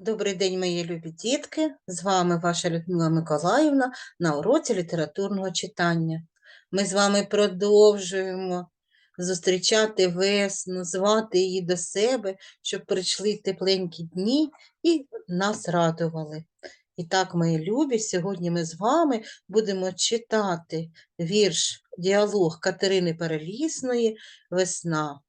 Добрий день, мої любі дітки! З вами ваша Людмила Миколаївна на уроці літературного читання. Ми з вами продовжуємо зустрічати весну, звати її до себе, щоб прийшли тепленькі дні і нас радували. І так, мої любі, сьогодні ми з вами будемо читати вірш діалог Катерини Перелісної Весна.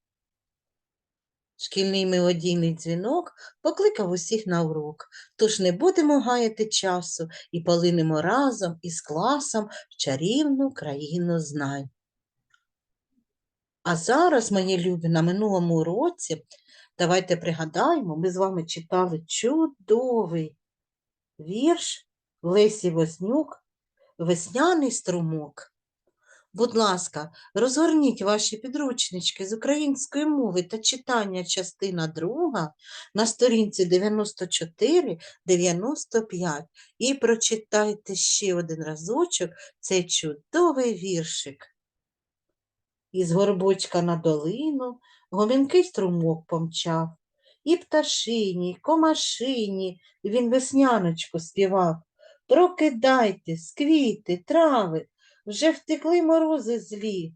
Шкільний мелодійний дзвінок покликав усіх на урок, тож не будемо гаяти часу і полинемо разом із класом в чарівну країну знань. А зараз, мої любі, на минулому уроці, давайте пригадаємо, ми з вами читали чудовий вірш Лесі Вознюк Весняний струмок. Будь ласка, розгорніть ваші підручнички з української мови та читання частина 2 на сторінці 94-95 і прочитайте ще один разочок цей чудовий віршик. Із горбочка на долину гомінкий струмок помчав, і пташині, комашині він весняночку співав. Прокидайтесь, квіти, трави, вже втекли морози злі.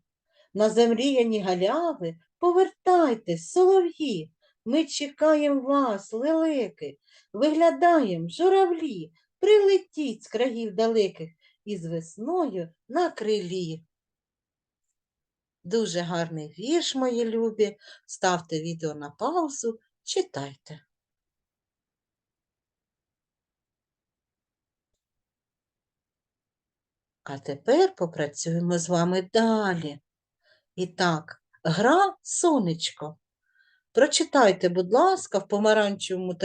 На замріяні галяви повертайтесь, солов'ї. Ми чекаємо вас, лелеки, виглядаєм журавлі, прилетіть з країв далеких із весною на крилі. Дуже гарний вірш, мої любі. Ставте відео на паузу, читайте. А тепер попрацюємо з вами далі. І так, гра сонечко. Прочитайте, будь ласка, в помаранчевому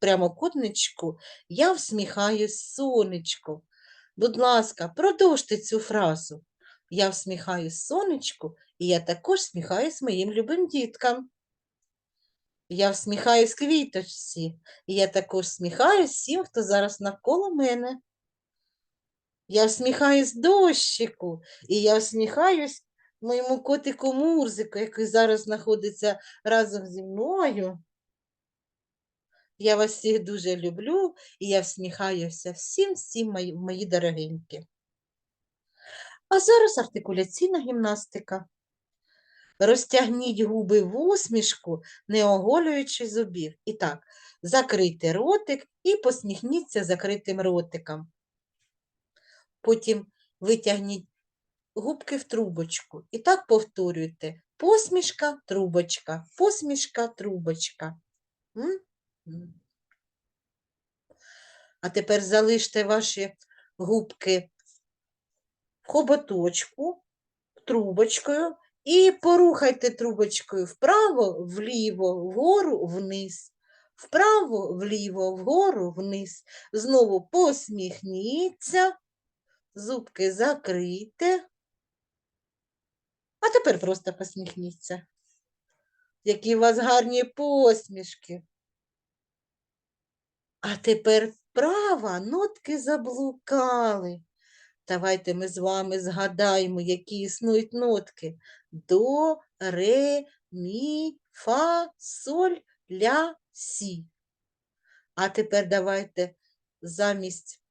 прямокутничку Я всміхаюсь сонечко. Будь ласка, продовжте цю фразу. Я всміхаюсь сонечку, і я також всміхаюсь моїм любим діткам. Я всміхаюсь квіточці, і я також всміхаюсь всім, хто зараз навколо мене. Я всміхаюсь дощику, і я всміхаюсь моєму котику Мурзику, який зараз знаходиться разом зі мною. Я вас всіх дуже люблю, і я всміхаюся всім, всім мої, мої дорогенькі. А зараз артикуляційна гімнастика. Розтягніть губи в усмішку, не оголюючи зубів. І так, закрийте ротик і посміхніться закритим ротиком. Потім витягніть губки в трубочку. І так повторюйте. Посмішка, трубочка, посмішка, трубочка. А тепер залиште ваші губки в хоботочку, трубочкою, і порухайте трубочкою вправо, вліво, вгору, вниз. Вправо, вліво, вгору, вниз. Знову посміхніться, зубки закрийте. А тепер просто посміхніться. Які у вас гарні посмішки. А тепер вправа нотки заблукали. Давайте ми з вами згадаємо, які існують нотки. До, ре, мі, фа, соль, ля, сі. А тепер давайте замість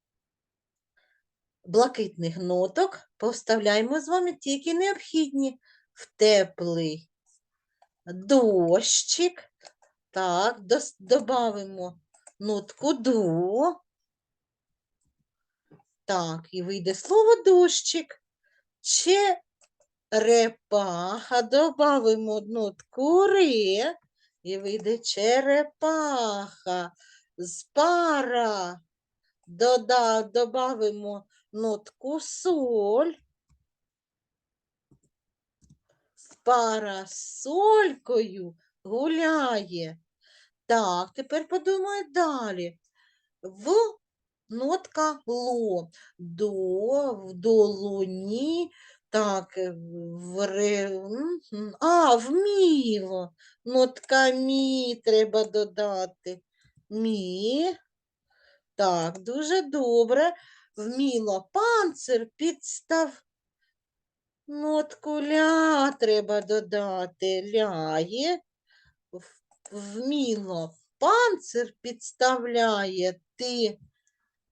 блакитних ноток поставляємо з вами тільки необхідні в теплий дощик. Так, додамо нотку до. Так, і вийде слово дощик. Черепаха. Добавимо нотку ре. І вийде черепаха. Спара. Дода, добавимо нотку соль. З парасолькою гуляє. Так, тепер подумай далі. В нотка ло. До, в долоні. Так, в ре... А, вміло. Нотка мі треба додати. Мі. Так, дуже добре. Вміло. Панцир підстав. Нотку ля треба додати. Ляє. Вміло. панцир підставляє ти.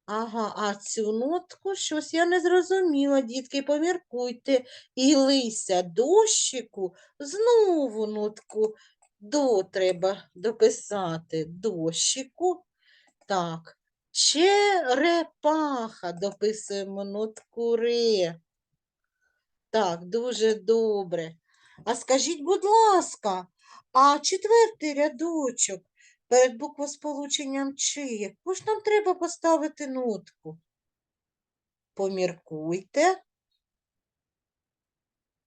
Ага, а цю нотку щось я не зрозуміла, дітки, поміркуйте. І лися дощику, знову нотку до треба дописати. Дощику. Так, черепаха, дописуємо нотку ре. Так, дуже добре. А скажіть, будь ласка, а четвертий рядочок перед буквосполученням чи, яку ж нам треба поставити нотку? Поміркуйте.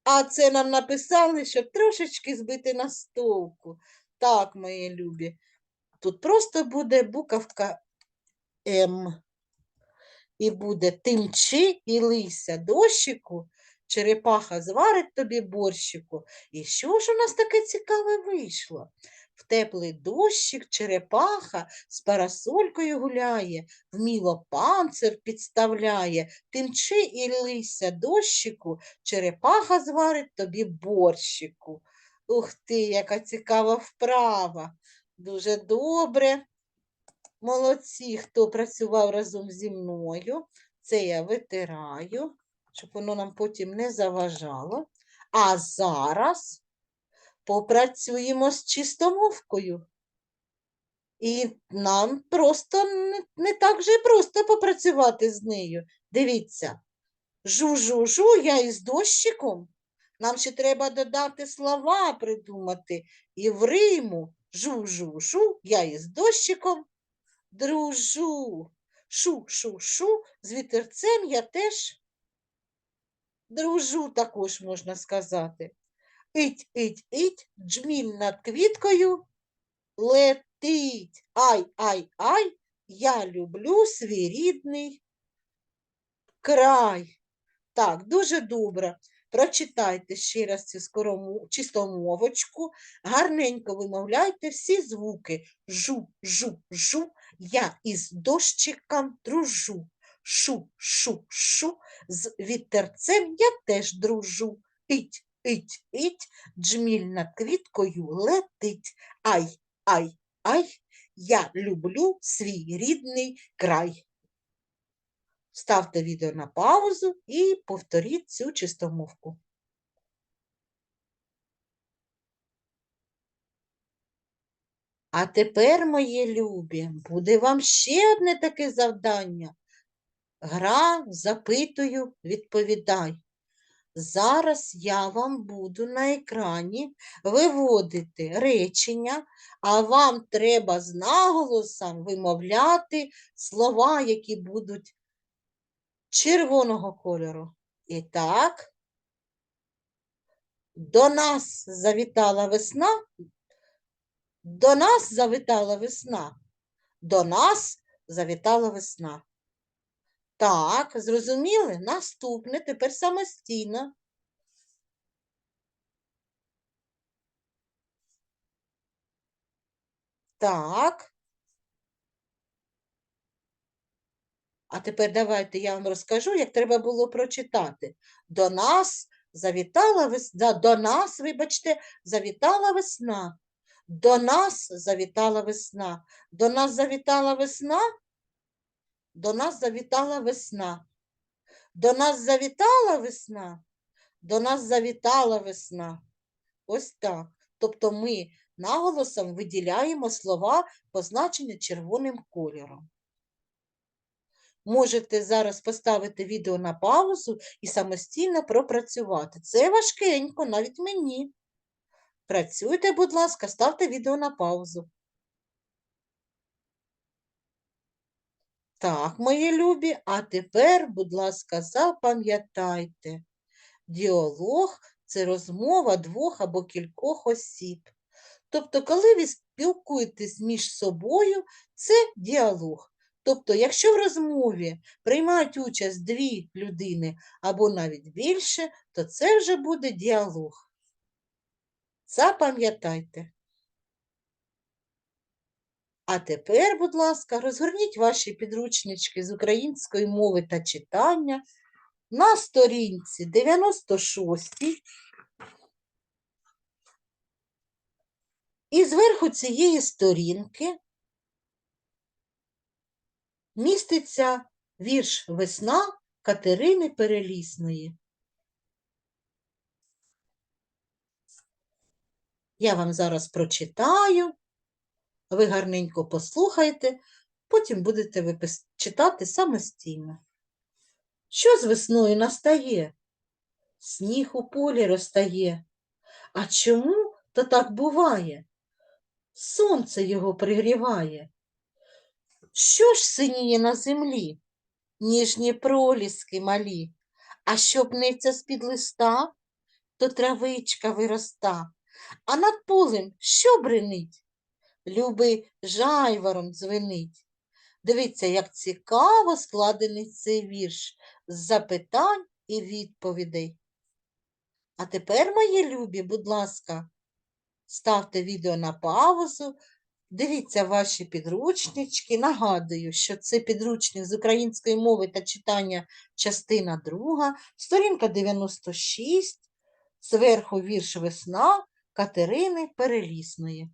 А це нам написали, щоб трошечки збити на стовку. Так, мої любі. Тут просто буде буковка М. І буде тимчи і лися дощику, черепаха зварить тобі борщику. І що ж у нас таке цікаве вийшло? В теплий дощик черепаха з парасолькою гуляє, вміло панцир підставляє, тимчи і лися дощику, черепаха зварить тобі борщику. Ух ти, яка цікава вправа. Дуже добре. Молодці, хто працював разом зі мною. Це я витираю, щоб воно нам потім не заважало. А зараз попрацюємо з чистомовкою. І нам просто не, не так же просто попрацювати з нею. Дивіться, жу-жу-жу, я із дощиком. Нам ще треба додати слова придумати. І в Риму жу-жу-жу, я із дощиком дружу. Шу-шу-шу, з вітерцем я теж дружу, також можна сказати. Ить, ить, ить, джміль над квіткою летить. Ай, ай, ай, я люблю свій рідний край. Так, дуже добре. Прочитайте ще раз цю скорому, чистомовочку, гарненько вимовляйте всі звуки. Жу, жу, жу, я із дощиком дружу. Шу, шу, шу, з вітерцем я теж дружу. Ить, ить, ить, джміль над квіткою летить. Ай, ай, ай, я люблю свій рідний край. Ставте відео на паузу і повторіть цю чистомовку. А тепер, мої любі, буде вам ще одне таке завдання. Гра, запитую, відповідай. Зараз я вам буду на екрані виводити речення, а вам треба з наголосом вимовляти слова, які будуть червоного кольору. І так, до нас завітала весна. До нас завітала весна. До нас завітала весна. Так, зрозуміли? Наступне тепер самостійно. Так. А тепер давайте я вам розкажу, як треба було прочитати. До нас завітала весна, до нас, вибачте, завітала весна. До нас завітала весна. До нас завітала весна. До нас завітала весна. До нас завітала весна. До нас завітала весна. Ось так. Тобто ми наголосом виділяємо слова, позначені червоним кольором. Можете зараз поставити відео на паузу і самостійно пропрацювати. Це важкенько, навіть мені. Працюйте, будь ласка, ставте відео на паузу. Так, мої любі, а тепер, будь ласка, запам'ятайте. Діалог це розмова двох або кількох осіб. Тобто, коли ви спілкуєтесь між собою, це діалог. Тобто, якщо в розмові приймають участь дві людини або навіть більше, то це вже буде діалог. Запам'ятайте. А тепер, будь ласка, розгорніть ваші підручнички з української мови та читання на сторінці 96. І зверху цієї сторінки міститься вірш Весна Катерини Перелісної. Я вам зараз прочитаю, ви гарненько послухайте, потім будете читати самостійно. Що з весною настає? Сніг у полі розтає. А чому то так буває? Сонце його пригріває. Що ж синіє на землі? Ніжні проліски малі. А щоб пнеться з-під листа, то травичка вироста. А над полем що бринить? Любий жайворон дзвенить. Дивіться, як цікаво складений цей вірш з запитань і відповідей. А тепер, мої любі, будь ласка, ставте відео на паузу, дивіться ваші підручнички. Нагадую, що це підручник з української мови та читання частина 2, сторінка 96, зверху вірш Весна Катерини Перелісної.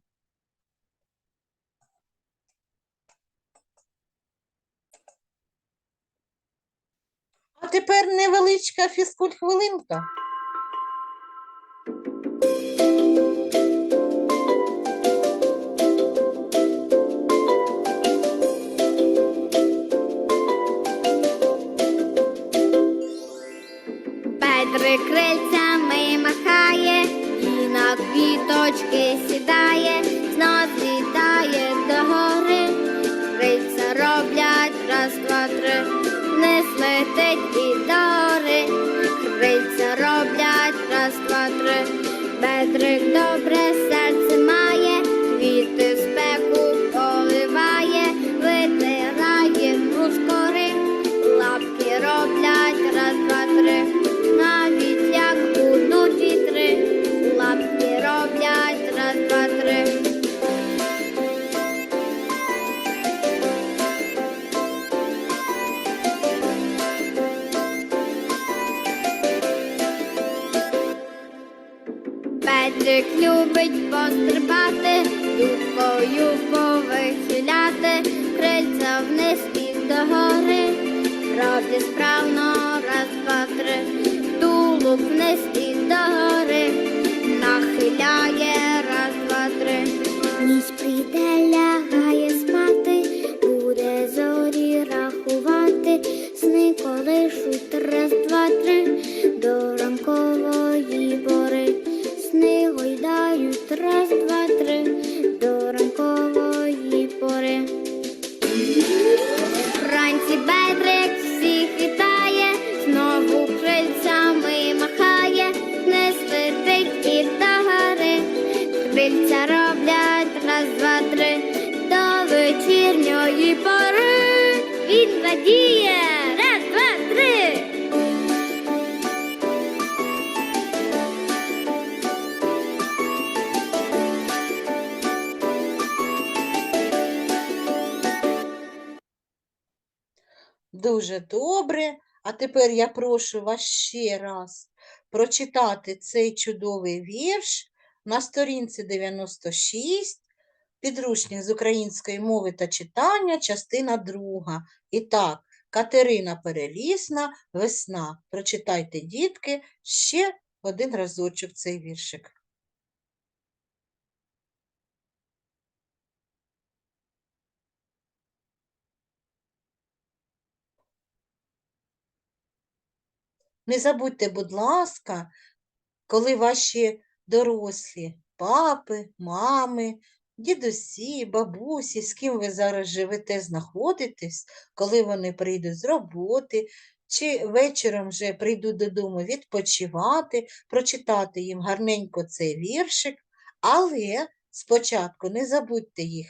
А тепер невеличка фізкульт-хвилинка. Петрик любить пострибати, дубкою повихиляти, крильця вниз і догори, роблять справно раз, два, три, тулуб вниз і догори, нахиляє раз, два, три. Ніч прийде, лягає Дуже добре. А тепер я прошу вас ще раз прочитати цей чудовий вірш на сторінці 96, підручник з української мови та читання, частина 2. І так, Катерина Перелісна, весна. Прочитайте, дітки, ще один разочок цей віршик. Не забудьте, будь ласка, коли ваші дорослі папи, мами, дідусі, бабусі, з ким ви зараз живете, знаходитесь, коли вони прийдуть з роботи, чи вечором вже прийдуть додому відпочивати, прочитати їм гарненько цей віршик, але спочатку не забудьте їх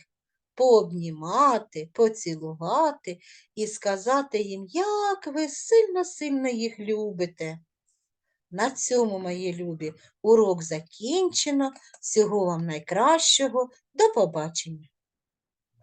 пообнімати, поцілувати і сказати їм, як ви сильно-сильно їх любите. На цьому, мої любі, урок закінчено. Всього вам найкращого. До побачення.